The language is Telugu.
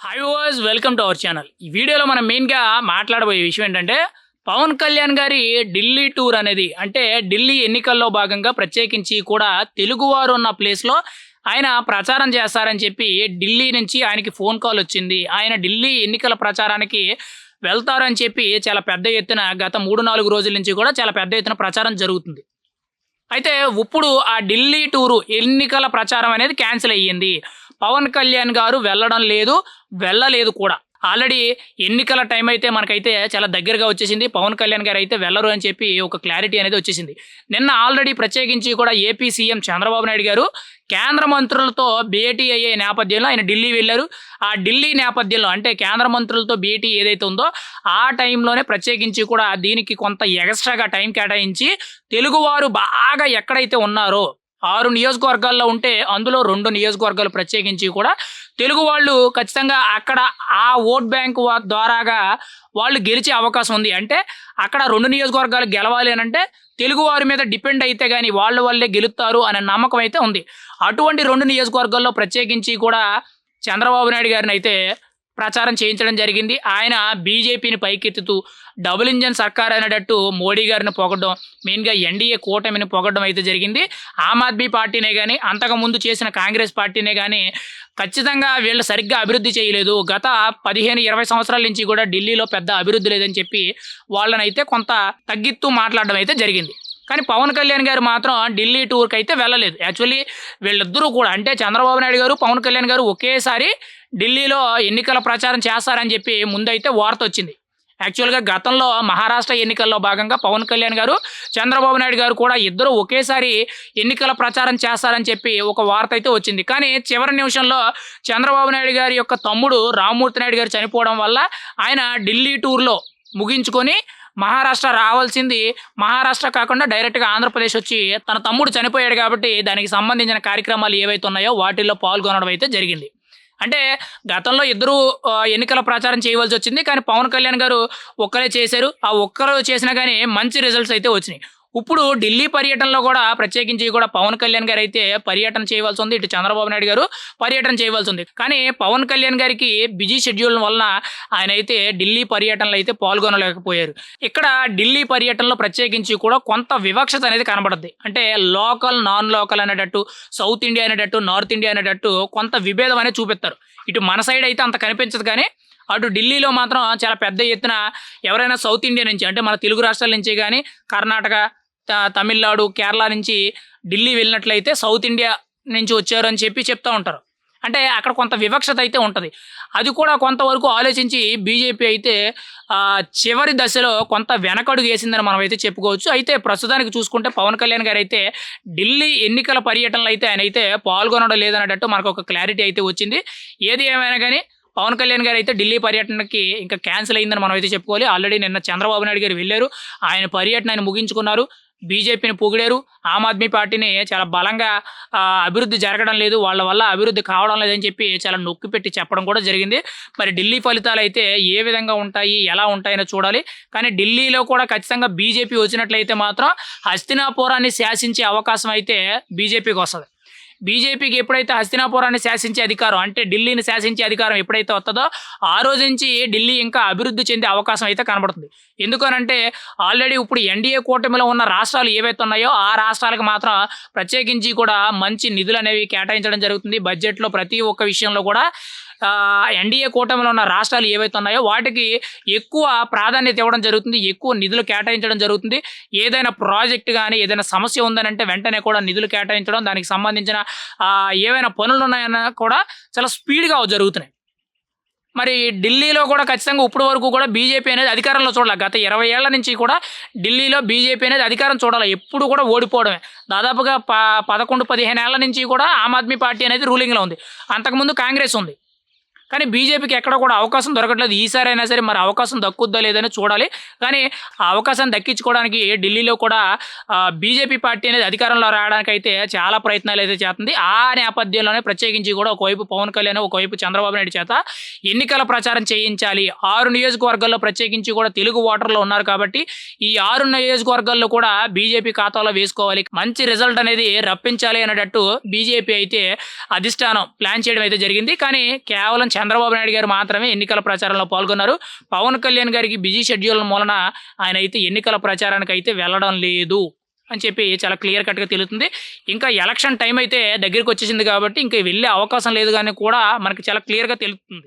Hi was welcome to our channel ఈ వీడియోలో మనం మెయిన్గా మాట్లాడబోయే విషయం ఏంటంటే పవన్ కళ్యాణ్ గారి ఢిల్లీ టూర్ అనేది అంటే ఢిల్లీ ఎన్నికల్లో భాగంగా ప్రత్యేకించి కూడా తెలుగువారు ఉన్న ప్లేస్లో ఆయన ప్రచారం చేస్తారని చెప్పి ఢిల్లీ నుంచి ఆయనకి ఫోన్ కాల్ వచ్చింది. ఆయన ఢిల్లీ ఎన్నికల ప్రచారానికి వెళ్తారని చెప్పి చాలా పెద్ద ఎత్తున గత మూడు నాలుగు రోజుల నుంచి కూడా చాలా పెద్ద ఎత్తున ప్రచారం జరుగుతుంది. అయితే ఇప్పుడు ఆ ఢిల్లీ టూరు ఎన్నికల ప్రచారం అనేది క్యాన్సిల్ అయ్యింది. పవన్ కళ్యాణ్ గారు వెళ్ళడం లేదు వెళ్ళలేదు కూడా. ఆల్రెడీ ఎన్నికల టైం అయితే మనకైతే చాలా దగ్గరగా వచ్చేసింది. పవన్ కళ్యాణ్ గారు అయితే వెళ్ళరు అని చెప్పి ఒక క్లారిటీ అనేది వచ్చేసింది. నిన్న ఆల్రెడీ ప్రత్యేకించి కూడా ఏపీ సీఎం చంద్రబాబు నాయుడు గారు కేంద్ర మంత్రులతో భేటీ అయ్యే నేపథ్యంలో ఆయన ఢిల్లీ వెళ్ళారు. ఆ ఢిల్లీ నేపథ్యంలో అంటే కేంద్ర మంత్రులతో భేటీ ఏదైతే ఉందో ఆ టైంలోనే ప్రత్యేకించి కూడా దీనికి కొంత ఎక్స్ట్రాగా టైం కేటాయించి తెలుగువారు బాగా ఎక్కడైతే ఉన్నారో ఆరు నియోజకవర్గాల్లో ఉంటే అందులో రెండు నియోజకవర్గాలు ప్రత్యేకించి కూడా తెలుగు వాళ్ళు ఖచ్చితంగా అక్కడ ఆ ఓట్ బ్యాంక్ ద్వారాగా వాళ్ళు గెలిచే అవకాశం ఉంది. అంటే అక్కడ రెండు నియోజకవర్గాలు గెలవాలి అని అంటే తెలుగు వారి మీద డిపెండ్ అయితే కానీ వాళ్ళు వాళ్ళే గెలుస్తారు అనే నమ్మకం అయితే ఉంది. అటువంటి రెండు నియోజకవర్గాల్లో ప్రత్యేకించి కూడా చంద్రబాబు నాయుడు గారిని అయితే ప్రచారం చేయించడం జరిగింది. ఆయన బీజేపీని పైకెత్తుతూ డబుల్ ఇంజన్ సర్కార్ అనేటట్టు మోడీ గారిని పొగడం మెయిన్గా ఎన్డీఏ కూటమిని పొగడం అయితే జరిగింది. ఆమ్ ఆద్మీ పార్టీనే కానీ అంతకుముందు చేసిన కాంగ్రెస్ పార్టీనే కానీ ఖచ్చితంగా వీళ్ళు సరిగ్గా అభివృద్ధి చేయలేదు. గత పదిహేను ఇరవై సంవత్సరాల నుంచి కూడా ఢిల్లీలో పెద్ద అభివృద్ధి లేదని చెప్పి వాళ్ళనైతే కొంత తగ్గిస్తూ మాట్లాడడం అయితే జరిగింది. కానీ పవన్ కళ్యాణ్ గారు మాత్రం ఢిల్లీ టూర్కి అయితే వెళ్ళలేదు. యాక్చువల్లీ వీళ్ళిద్దరూ కూడా అంటే చంద్రబాబు నాయుడు గారు పవన్ కళ్యాణ్ గారు ఒకేసారి ఢిల్లీలో ఎన్నికల ప్రచారం చేస్తారని చెప్పి ముందైతే వార్త వచ్చింది. యాక్చువల్గా గతంలో మహారాష్ట్ర ఎన్నికల్లో భాగంగా పవన్ కళ్యాణ్ గారు చంద్రబాబు నాయుడు గారు కూడా ఇద్దరు ఒకేసారి ఎన్నికల ప్రచారం చేస్తారని చెప్పి ఒక వార్త అయితే వచ్చింది. కానీ చివరి నిమిషంలో చంద్రబాబు నాయుడు గారి యొక్క తమ్ముడు రామ్మూర్తి నాయుడు గారు చనిపోవడం వల్ల ఆయన ఢిల్లీ టూర్లో ముగించుకొని మహారాష్ట్ర రావాల్సింది మహారాష్ట్ర కాకుండా డైరెక్ట్గా ఆంధ్రప్రదేశ్ వచ్చి తన తమ్ముడు చనిపోయాడు కాబట్టి దానికి సంబంధించిన కార్యక్రమాలు ఏవైతే ఉన్నాయో వాటిల్లో పాల్గొనడం అయితే జరిగింది. అంటే గతంలో ఇద్దరు ఎన్నికల ప్రచారం చేయవలసి వచ్చింది. కానీ పవన్ కళ్యాణ్ గారు ఒక్కరే చేశారు. ఆ ఒక్కరు చేసినా కానీ మంచి రిజల్ట్స్ అయితే వచ్చినాయి. ఇప్పుడు ఢిల్లీ పర్యటనలో కూడా ప్రత్యేకించి కూడా పవన్ కళ్యాణ్ గారు అయితే పర్యటన చేయవలసి ఉంది. ఇటు చంద్రబాబు నాయుడు గారు పర్యటన చేయవలసి ఉంది. కానీ పవన్ కళ్యాణ్ గారికి బిజీ షెడ్యూల్ వలన ఆయన అయితే ఢిల్లీ పర్యటనలో అయితే పాల్గొనలేకపోయారు. ఇక్కడ ఢిల్లీ పర్యటనలో ప్రత్యేకించి కూడా కొంత వివక్షత అనేది కనబడుద్ది. అంటే లోకల్ నాన్ లోకల్ అనేటట్టు సౌత్ ఇండియా అనేటట్టు నార్త్ ఇండియా అనేటట్టు కొంత విభేదం అనేది చూపిస్తారు. ఇటు మన సైడ్ అయితే అంత కనిపించదు కానీ అటు ఢిల్లీలో మాత్రం చాలా పెద్ద ఎత్తున ఎవరైనా సౌత్ ఇండియా నుంచి అంటే మన తెలుగు రాష్ట్రాల నుంచి కానీ కర్ణాటక తమిళనాడు కేరళ నుంచి ఢిల్లీ వెళ్ళినట్లయితే సౌత్ ఇండియా నుంచి వచ్చారు అని చెప్పి చెప్తూ ఉంటారు. అంటే అక్కడ కొంత వివక్షత అయితే ఉంటుంది. అది కూడా కొంతవరకు ఆలోచించి బీజేపీ అయితే చివరి దశలో కొంత వెనకడుగు వేసిందని మనం అయితే చెప్పుకోవచ్చు. అయితే ప్రస్తుతానికి చూసుకుంటే పవన్ కళ్యాణ్ గారు అయితే ఢిల్లీ ఎన్నికల పర్యటనలో అయితే ఆయన అయితే పాల్గొనడం లేదన్నట్టు మనకు ఒక క్లారిటీ అయితే వచ్చింది. ఏది ఏమైనా కానీ పవన్ కళ్యాణ్ గారు అయితే ఢిల్లీ పర్యటనకి ఇంకా క్యాన్సిల్ అయిందని మనం అయితే చెప్పుకోవాలి. ఆల్రెడీ నిన్న చంద్రబాబు నాయుడు గారు వెళ్ళారు. ఆయన పర్యటన ఆయన ముగించుకున్నారు. బీజేపీని పొగిడారు ఆమ్ ఆద్మీ పార్టీని చాలా బలంగా అభివృద్ధి జరగడం లేదు వాళ్ళ వల్ల అభివృద్ధి కావడం లేదని చెప్పి చాలా నొక్కి పెట్టి చెప్పడం కూడా జరిగింది. మరి ఢిల్లీ ఫలితాలు అయితే ఏ విధంగా ఉంటాయి ఎలా ఉంటాయని చూడాలి. కానీ ఢిల్లీలో కూడా ఖచ్చితంగా బీజేపీ వచ్చినట్లయితే మాత్రం హస్తినాపురాన్ని శాసించే అవకాశం అయితే బీజేపీకి వస్తుంది. బీజేపీకి ఎప్పుడైతే హస్తినాపురాన్ని శాసించే అధికారం అంటే ఢిల్లీని శాసించే అధికారం ఎప్పుడైతే వస్తుందో ఆ రోజు నుంచి ఢిల్లీ ఇంకా అభివృద్ధి చెందే అవకాశం అయితే కనబడుతుంది. ఎందుకనంటే ఆల్రెడీ ఇప్పుడు ఎన్డీఏ కూటమిలో ఉన్న రాష్ట్రాలు ఏవైతే ఉన్నాయో ఆ రాష్ట్రాలకు మాత్రం ప్రత్యేకించి కూడా మంచి నిధులు అనేవి కేటాయించడం జరుగుతుంది. బడ్జెట్లో ప్రతి ఒక్క విషయంలో కూడా ఎన్డీఏ కూటమిలో ఉన్న రాష్ట్రాలు ఏవైతే ఉన్నాయో వాటికి ఎక్కువ ప్రాధాన్యత ఇవ్వడం జరుగుతుంది ఎక్కువ నిధులు కేటాయించడం జరుగుతుంది. ఏదైనా ప్రాజెక్ట్ కానీ ఏదైనా సమస్య ఉందని అంటే వెంటనే కూడా నిధులు కేటాయించడం దానికి సంబంధించిన ఏవైనా పనులు ఉన్నాయన్నా కూడా చాలా స్పీడ్గా జరుగుతున్నాయి. మరి ఢిల్లీలో కూడా ఖచ్చితంగా ఇప్పటి వరకు కూడా బీజేపీ అనేది అధికారంలో చూడాలి. గత ఇరవై ఏళ్ళ నుంచి కూడా ఢిల్లీలో బీజేపీ అనేది అధికారం చూడాలి. ఎప్పుడు కూడా ఓడిపోవడమే. దాదాపుగా ప పదకొండు పదిహేను ఏళ్ళ నుంచి కూడా ఆమ్ ఆద్మీ పార్టీ అనేది రూలింగ్లో ఉంది. అంతకుముందు కాంగ్రెస్ ఉంది. కానీ బీజేపీకి ఎక్కడ కూడా అవకాశం దొరకట్లేదు. ఈసారి అయినా సరే మరి అవకాశం దక్కుద్దా లేదని చూడాలి. కానీ ఆ అవకాశం దక్కించుకోవడానికి ఢిల్లీలో కూడా బీజేపీ పార్టీ అనేది అధికారంలో రావడానికి అయితే చాలా ప్రయత్నాలు అయితే చేస్తుంది. ఆ నేపథ్యంలోనే ప్రత్యేకించి కూడా ఒకవైపు పవన్ కళ్యాణ్ ఒకవైపు చంద్రబాబు నాయుడు చేత ఎన్నికల ప్రచారం చేయించాలి. ఆరు నియోజకవర్గాల్లో ప్రత్యేకించి కూడా తెలుగు ఓటర్లు ఉన్నారు కాబట్టి ఈ ఆరు నియోజకవర్గాల్లో కూడా బీజేపీ ఖాతాలో వేసుకోవాలి. మంచి రిజల్ట్ అనేది రప్పించాలి అనేటట్టు బీజేపీ అయితే అధిష్టానం ప్లాన్ చేయడం అయితే జరిగింది. కానీ కేవలం చంద్రబాబు నాయుడు గారు మాత్రమే ఎన్నికల ప్రచారంలో పాల్గొన్నారు. పవన్ కళ్యాణ్ గారికి బిజీ షెడ్యూల్ మూలన ఆయన అయితే ఎన్నికల ప్రచారానికి అయితే వెళ్ళడం లేదు అని చెప్పి చాలా క్లియర్ కట్గా తెలుస్తుంది. ఇంకా ఎలక్షన్ టైం అయితే దగ్గరికి వచ్చేసింది కాబట్టి ఇంకా వెళ్ళే అవకాశం లేదు కానీ కూడా మనకి చాలా క్లియర్గా తెలుస్తుంది.